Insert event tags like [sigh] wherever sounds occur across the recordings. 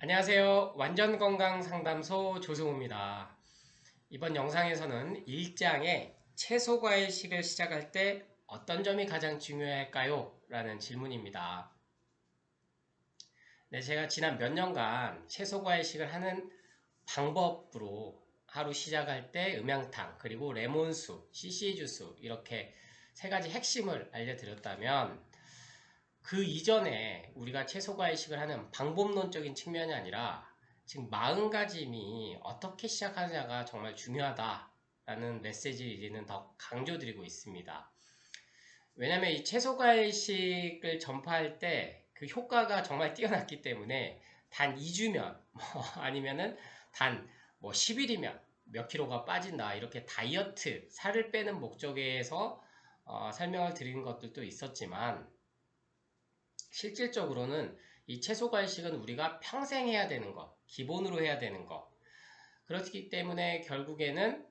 안녕하세요. 완전건강상담소 조승우입니다. 이번 영상에서는 1장에 채소과일식을 시작할 때 어떤 점이 가장 중요할까요? 라는 질문입니다. 네, 제가 지난 몇 년간 채소과일식을 하는 방법으로 하루 시작할 때 음양탕, 그리고 레몬수, CC 주스 이렇게 세 가지 핵심을 알려드렸다면 그 이전에 우리가 채소과일식을 하는 방법론적인 측면이 아니라 지금 40가지미 어떻게 시작하느냐가 정말 중요하다라는 메시지를 더 강조드리고 있습니다. 왜냐하면 이 채소과일식을 전파할 때 그 효과가 정말 뛰어났기 때문에 단 2주면 [laughs] 뭐 아니면은 단 뭐 10일이면 몇 킬로가 빠진다 이렇게 다이어트 살을 빼는 목적에서 어, 설명을 드리는 것들도 있었지만 실질적으로는 이 채소 과일식은 우리가 평생 해야 되는 것, 기본으로 해야 되는 것. 그렇기 때문에 결국에는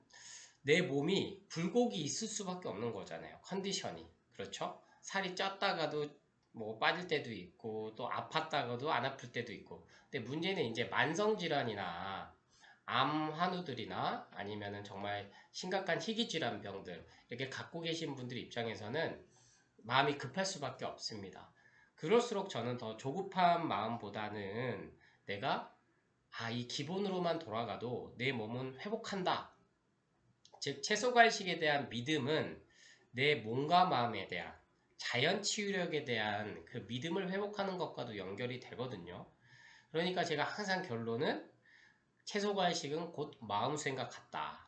내 몸이 굴곡이 있을 수밖에 없는 거잖아요. 컨디션이. 그렇죠? 살이 쪘다가도 뭐 빠질 때도 있고 또 아팠다가도 안 아플 때도 있고. 근데 문제는 이제 만성 질환이나 암 환우들이나 아니면은 정말 심각한 희귀 질환 병들 이렇게 갖고 계신 분들 입장에서는 마음이 급할 수밖에 없습니다. 그럴수록 저는 더 조급한 마음보다는 내가 아, 이 기본으로만 돌아가도 내 몸은 회복한다. 즉, 채소과일식에 대한 믿음은 내 몸과 마음에 대한 자연 치유력에 대한 그 믿음을 회복하는 것과도 연결이 되거든요. 그러니까 제가 항상 결론은 채소과일식은 곧 마음 생각 같다.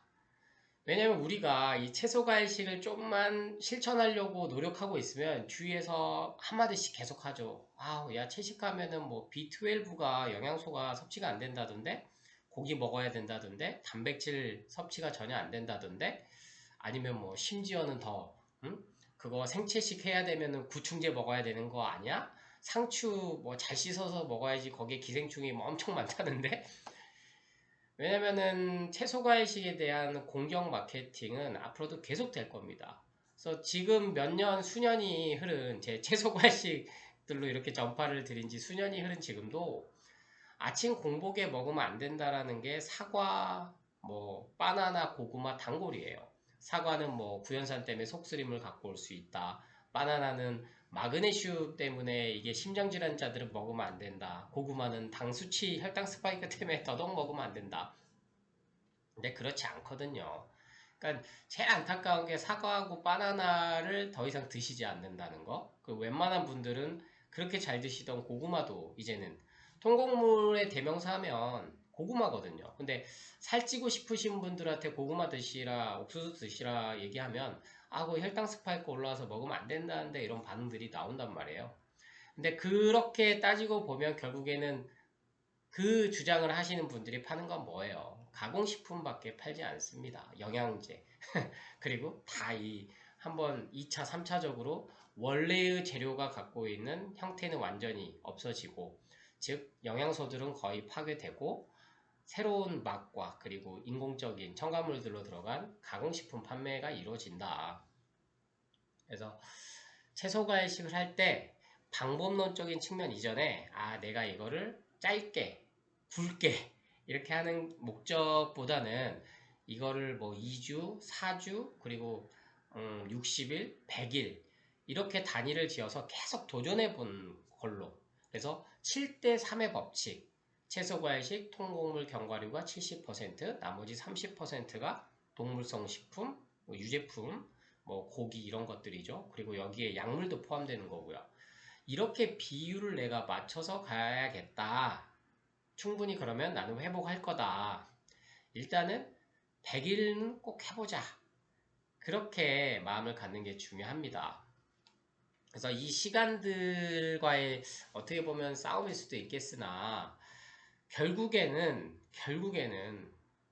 왜냐면 우리가 이 채소 과일식을 좀만 실천하려고 노력하고 있으면 주위에서 한마디씩 계속 하죠. 아우, 야, 채식하면은 뭐 B12가 영양소가 섭취가 안 된다던데? 고기 먹어야 된다던데? 단백질 섭취가 전혀 안 된다던데? 아니면 뭐 심지어는 더, 응? 그거 생채식 해야 되면은 구충제 먹어야 되는 거 아니야? 상추 뭐 잘 씻어서 먹어야지 거기에 기생충이 뭐 엄청 많다던데? 왜냐면은 채소과일식에 대한 공격 마케팅은 앞으로도 계속 될 겁니다. 그래서 지금 몇 년, 수년이 흐른 제 채소과일식들로 이렇게 전파를 드린 지 수년이 흐른 지금도 아침 공복에 먹으면 안 된다라는 게 사과, 뭐 바나나, 고구마, 단골이에요. 사과는 뭐 구연산 때문에 속쓰림을 갖고 올 수 있다. 바나나는 마그네슘 때문에 이게 심장질환자들은 먹으면 안 된다. 고구마는 당 수치, 혈당 스파이크 때문에 [laughs] 더더욱 먹으면 안 된다. 근데 그렇지 않거든요. 그러니까 제일 안타까운 게 사과하고 바나나를 더 이상 드시지 않는다는 거. 그 웬만한 분들은 그렇게 잘 드시던 고구마도 이제는 통곡물의 대명사 하면 고구마거든요. 근데 살찌고 싶으신 분들한테 고구마 드시라, 옥수수 드시라 얘기하면 아고 혈당 스파이크 올라와서 먹으면 안 된다는데 이런 반응들이 나온단 말이에요. 근데 그렇게 따지고 보면 결국에는 그 주장을 하시는 분들이 파는 건 뭐예요? 가공식품밖에 팔지 않습니다. 영양제. [laughs] 그리고 다 이 한번 2차, 3차적으로 원래의 재료가 갖고 있는 형태는 완전히 없어지고 즉 영양소들은 거의 파괴되고 새로운 맛과 그리고 인공적인 첨가물들로 들어간 가공식품 판매가 이루어진다. 그래서 채소 과일식을 할 때 방법론적인 측면 이전에 아 내가 이거를 짧게 굵게 이렇게 하는 목적보다는 이거를 뭐 2주, 4주 그리고 음, 60일, 100일 이렇게 단위를 지어서 계속 도전해 본 걸로 그래서 7대 3의 법칙 채소과일식, 통곡물, 견과류가 70%, 나머지 30%가 동물성 식품, 뭐 유제품, 뭐 고기 이런 것들이죠. 그리고 여기에 약물도 포함되는 거고요. 이렇게 비율을 내가 맞춰서 가야겠다. 충분히 그러면 나는 회복할 거다. 일단은 100일은 꼭 해보자. 그렇게 마음을 갖는 게 중요합니다. 그래서 이 시간들과의 어떻게 보면 싸움일 수도 있겠으나 결국에는 결국에는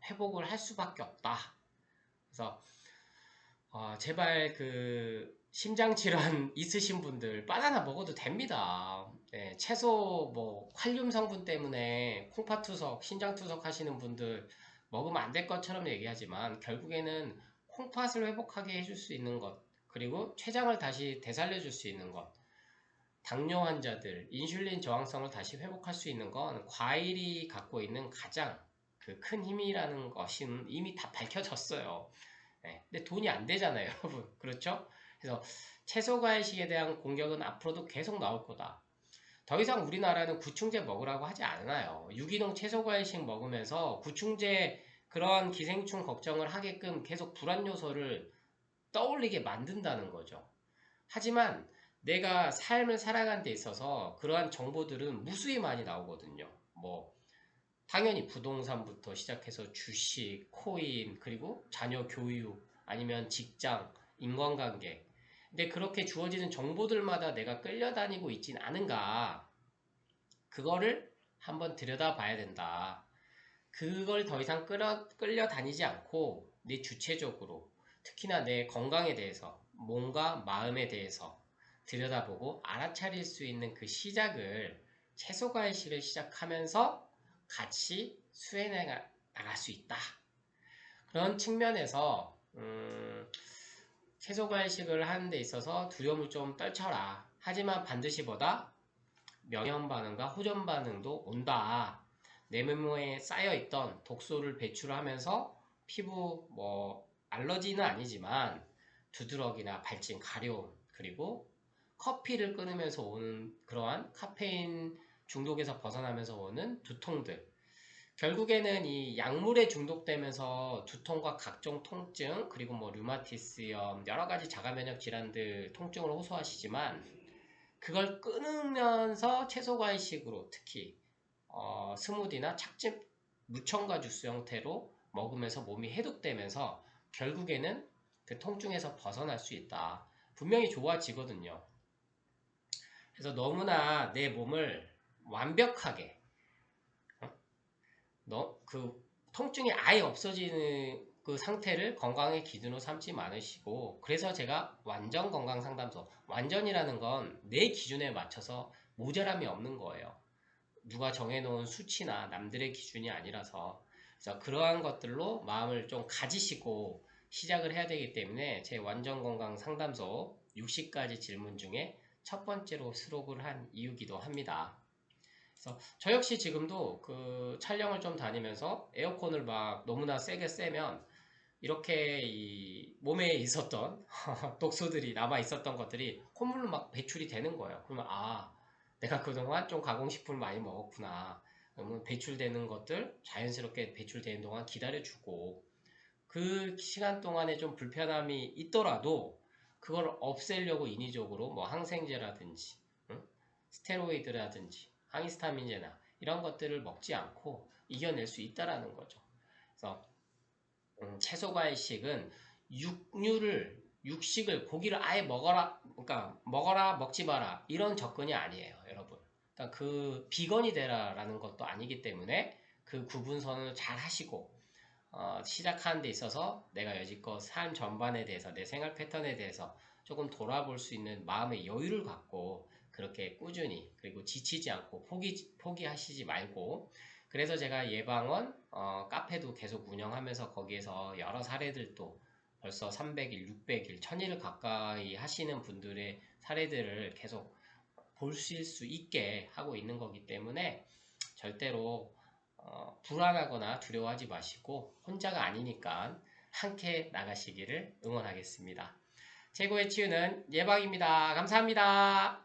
회복을 할 수밖에 없다. 그래서 어, 제발 그 심장 질환 [laughs] 있으신 분들 바나나 먹어도 됩니다. 네, 채소 뭐 칼륨 성분 때문에 콩팥 투석, 신장 투석 하시는 분들 먹으면 안 될 것처럼 얘기하지만 결국에는 콩팥을 회복하게 해줄 수 있는 것 그리고 췌장을 다시 되살려 줄 수 있는 것 당뇨 환자들 인슐린 저항성을 다시 회복할 수 있는 건 과일이 갖고 있는 가장 그 큰 힘이라는 것은 이미 다 밝혀졌어요. 네, 근데 돈이 안 되잖아요, [laughs] 여러분. 그렇죠? 그래서 채소 과일식에 대한 공격은 앞으로도 계속 나올 거다. 더 이상 우리나라는 구충제 먹으라고 하지 않아요. 유기농 채소 과일식 먹으면서 구충제 그런 기생충 걱정을 하게끔 계속 불안 요소를 떠올리게 만든다는 거죠. 하지만 내가 삶을 살아가는 데 있어서 그러한 정보들은 무수히 많이 나오거든요. 뭐 당연히 부동산부터 시작해서 주식, 코인, 그리고 자녀 교육, 아니면 직장, 인간관계. 근데 그렇게 주어지는 정보들마다 내가 끌려다니고 있진 않은가. 그거를 한번 들여다봐야 된다. 그걸 더 이상 끌어, 끌려다니지 않고 내 주체적으로 특히나 내 건강에 대해서 몸과 마음에 대해서 들여다보고 알아차릴 수 있는 그 시작을 채소과일식을 시작하면서 같이 수행해 나갈 수 있다. 그런 측면에서 음, 채소과일식을 하는 데 있어서 두려움을 좀 떨쳐라. 하지만 반드시 보다 명현 반응과 호전 반응도 온다. 내 몸에 쌓여있던 독소를 배출하면서 피부 뭐 알러지는 아니지만 두드러기나 발진, 가려움 그리고 커피를 끊으면서 오는 그러한 카페인 중독에서 벗어나면서 오는 두통들 결국에는 이 약물에 중독되면서 두통과 각종 통증 그리고 뭐 류마티스염 여러 가지 자가 면역 질환들 통증을 호소하시지만 그걸 끊으면서 채소 과일식으로 특히 어, 스무디나 착즙 무첨가 주스 형태로 먹으면서 몸이 해독되면서 결국에는 그 통증에서 벗어날 수 있다. 분명히 좋아지거든요. 그래서 너무나 내 몸을 완벽하게 어? 너 그 통증이 아예 없어지는 그 상태를 건강의 기준으로 삼지 않으시고 그래서 제가 완전 건강 상담소 완전이라는 건 내 기준에 맞춰서 모자람이 없는 거예요. 누가 정해놓은 수치나 남들의 기준이 아니라서 그래서 그러한 것들로 마음을 좀 가지시고 시작을 해야 되기 때문에 제 완전 건강 상담소 60가지 질문 중에 첫 번째로 수록을 한 이유기도 합니다. 그래서 저 역시 지금도 그 촬영을 좀 다니면서 에어컨을 막 너무나 세게 쐬면 이렇게 이 몸에 있었던 [laughs] 독소들이 남아 있었던 것들이 콧물로 막 배출이 되는 거예요. 그러면 아 내가 그동안 좀 가공식품을 많이 먹었구나. 그러면 배출되는 것들 자연스럽게 배출되는 동안 기다려주고 그 시간 동안에 좀 불편함이 있더라도 그걸 없애려고 인위적으로 뭐 항생제라든지 응? 스테로이드라든지 항히스타민제나 이런 것들을 먹지 않고 이겨낼 수 있다라는 거죠. 그래서 음, 채소 과일식은 육류를 육식을 고기를 아예 먹어라 그러니까 먹어라 먹지 마라 이런 접근이 아니에요 여러분 그러니까 그 비건이 되라라는 것도 아니기 때문에 그 구분선을 잘 하시고 어, 시작하는 데 있어서 내가 여지껏 삶 전반에 대해서 내 생활 패턴에 대해서 조금 돌아볼 수 있는 마음의 여유를 갖고 그렇게 꾸준히 그리고 지치지 않고 포기, 포기하시지 말고 그래서 제가 예방원 어, 카페도 계속 운영하면서 거기에서 여러 사례들도 벌써 300일, 600일, 1000일 가까이 하시는 분들의 사례들을 계속 보실 수 있게 하고 있는 거기 때문에 절대로 어, 불안하거나 두려워하지 마시고 혼자가 아니니까 함께 나가시기를 응원하겠습니다. 최고의 치유는 예방입니다. 감사합니다.